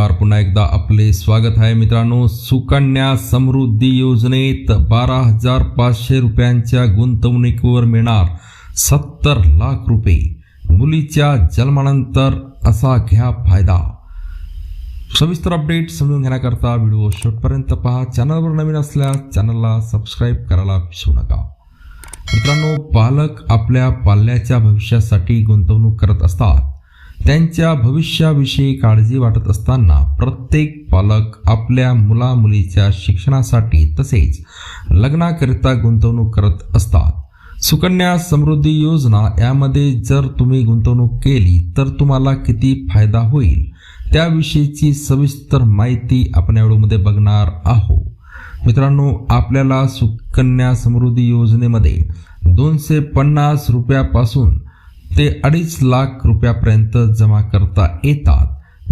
नमस्कार. पुन्हा एकदा आपले स्वागत आहे मित्रांनो. सुकन्या समृद्धी योजनेत बारा हजार पाचशे रुपयांच्या गुंतवणुकीवर मिळणार सत्तर लाख रुपये. मुलीच्या जन्मानंतर असा घ्या फायदा. सविस्तर अपडेट समजून घेण्याकरता व्हिडिओ शेवटपर्यंत पहा. चॅनलवर नवीन असल्यास चॅनलला सबस्क्राईब करायला विसरू नका. मित्रांनो पालक आपल्या पाल्याच्या भविष्यासाठी गुंतवणूक करत असतात. त्यांच्या भविष्याविषयी काळजी वाटत असताना प्रत्येक पालक आपल्या मुला मुलीच्या शिक्षणासाठी तसेच लग्नाकरिता गुंतवणूक करत असतात. सुकन्या समृद्धी योजना यामध्ये जर तुम्ही गुंतवणूक केली तर तुम्हाला किती फायदा होईल? त्याविषयीची सविस्तर माहिती आपण या व्हिडिओमध्ये बघणार आहोत. मित्रांनो आपल्याला सुकन्या समृद्धी योजनेमध्ये दोनशे पन्नास रुपयापासून ते अडीच लाख रुपयापर्यंत जमा करता येतात.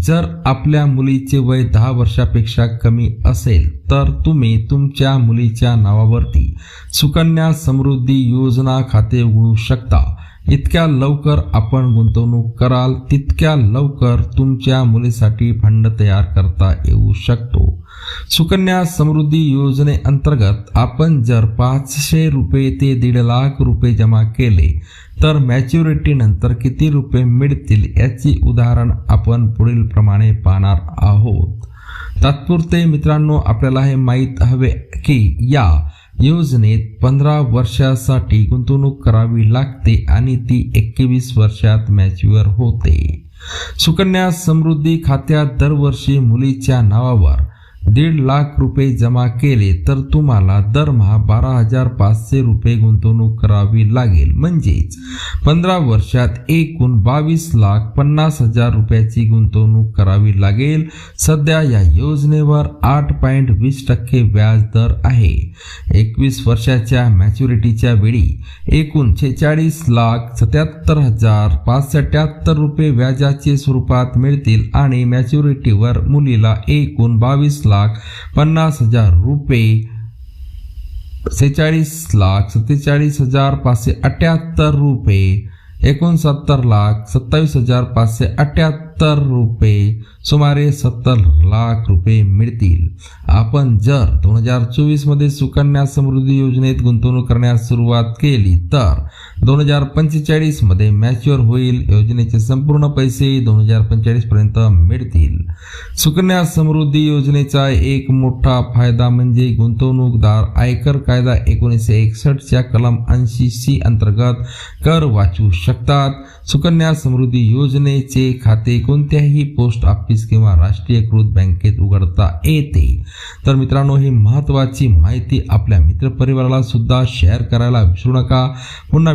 जर आपल्या मुलीचे वय दहा वर्षापेक्षा कमी असेल तर तुम्ही तुमच्या मुलीच्या नावावरती सुकन्या समृद्धी योजना खाते उघडू शकता. इतक्या लवकर आपण गुंतवणूक कराल तितक्या लवकर तुमच्या मुलीसाठी फंड तयार करता येऊ शकतो. सुकन्या समृद्धी योजनेअंतर्गत आपण जर पाचशे रुपये ते दीड लाख रुपये जमा केले तर मॅच्युरिटीनंतर किती रुपये मिळतील याची उदाहरण आपण पुढील प्रमाणे पाहणार आहोत. तात्पुरते मित्रांनो आपल्याला हे माहीत हवे की या योजनेत पंधरा वर्षासाठी गुंतवणूक करावी लागते आणि ती एकवीस वर्षात मॅच्युअर होते. सुकन्या समृद्धी खात्यात दरवर्षी मुलीच्या नावावर दीड लाख रुपये जमा केले तर तुम्हाला दरमहा बारा हजार पाचशे रुपये गुंतवणूक करावी लागेल. म्हणजेच पंधरा वर्षात एकूण बावीस लाख पन्नास हजार रुपयाची गुंतवणूक करावी लागेल. सध्या या योजनेवर आठ पॉईंट वीस टक्के व्याज दर आहे. एकवीस वर्षाच्या मॅच्युरिटीच्या वेळी एकूण छेचाळीस लाख सत्याहत्तर हजार पाचशे अठ्याहत्तर रुपये व्याजाचे स्वरूपात मिळतील आणि मॅच्युरिटीवर मुलीला एकूण बावीस लाख पन्नास हजार रुपये सेहेचाळीस लाख सत्तेचाळीस हजार पाचशे अठ्याहत्तर रुपये एकोणसत्तर लाख सत्तावीस हजार पाचशे अठ्याहत्तर रुपये सुमारे सत्तर लाख रुपये मिळतील. आपण जर दोन हजार चोवीसमध्ये सुकन्या समृद्धी योजनेत गुंतवणूक करण्यास सुरुवात केली तर दोन हजार पंचेचाळीसमध्ये मॅच्युअर होईल. योजनेचे संपूर्ण पैसे दोन हजार पंचेचाळीसपर्यंत मिळतील. सुकन्या समृद्धी योजनेचा एक मोठा फायदा म्हणजे गुंतवणूकदार आयकर कायदा एकोणीसशे एकसष्टच्या कलम ऐंशी सी अंतर्गत कर वाचू शकतात. सुकन्या समृद्धी योजनेचे खाते कोणत्याही पोस्ट ऑफिस किंवा राष्ट्रीयकृत बँकेत उघडता येते. तर मित्रांनो ही महत्त्वाची माहिती आपल्या मित्रपरिवाराला सुद्धा शेअर करायला विसरू नका. पुन्हा